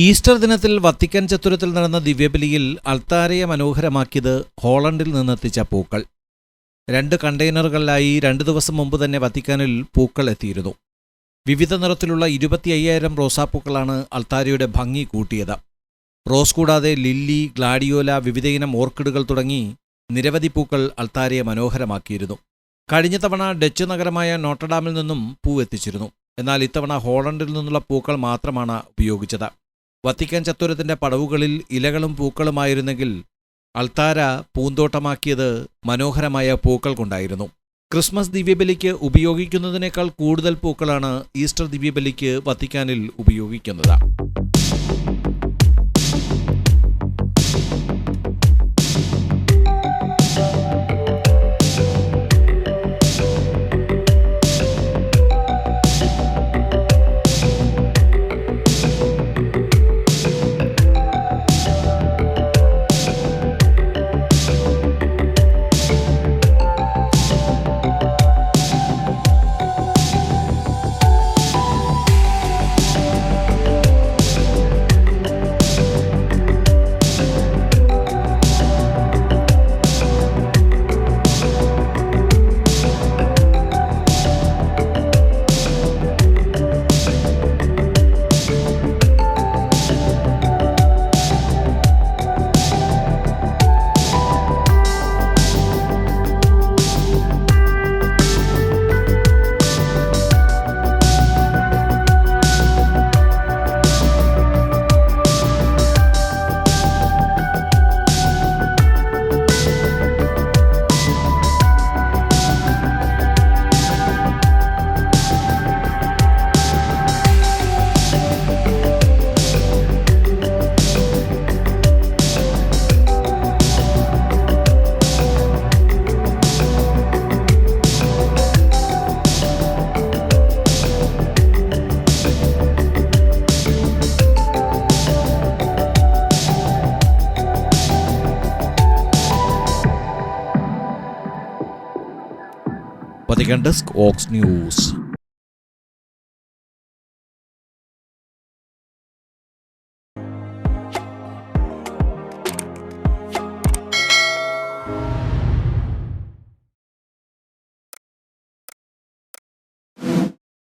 Easter ദിനത്തിൽ Vatican ചത്തുരത്തിൽ നടന്ന ദിവ്യബലിയിൽ അൾത്താരയെ മനോഹരമാക്കിയത് ഹോളണ്ടിൽ നിന്നെത്തിച്ച പൂക്കൾ. രണ്ട് കണ്ടെയ്നറുകളിലായി രണ്ടു ദിവസം മുമ്പ് തന്നെ വത്തിക്കാനിൽ പൂക്കൾ എത്തിയിരുന്നു. വിവിധ നിറത്തിലുള്ള ഇരുപത്തി അയ്യായിരം റോസാപ്പൂക്കളാണ് അൾത്താരയുടെ ഭംഗി കൂട്ടിയത്. റോസ് കൂടാതെ ലില്ലി ഗ്ലാഡിയോല വിവിധയിനം ഓർക്കിഡുകൾ തുടങ്ങി നിരവധി പൂക്കൾ അൾത്താരയെ മനോഹരമാക്കിയിരുന്നു. കഴിഞ്ഞ തവണ ഡച്ച് നഗരമായ നോട്ടഡാമിൽ നിന്നും പൂ എത്തിച്ചിരുന്നു. എന്നാൽ ഇത്തവണ ഹോളണ്ടിൽ നിന്നുള്ള പൂക്കൾ മാത്രമാണ് ഉപയോഗിച്ചത്. വത്തിക്കാൻ ചത്തുരത്തിന്റെ പടവുകളിൽ ഇലകളും പൂക്കളുമായിരുന്നെങ്കിൽ അൾത്താര പൂന്തോട്ടമാക്കിയത് മനോഹരമായ പൂക്കൾ കൊണ്ടായിരുന്നു. ക്രിസ്മസ് ദിവ്യബലിക്ക് ഉപയോഗിക്കുന്നതിനേക്കാൾ കൂടുതൽ പൂക്കളാണ് ഈസ്റ്റർ ദിവ്യബലിക്ക് വത്തിക്കാനിൽ ഉപയോഗിക്കുന്നത്. Vatican desk aux news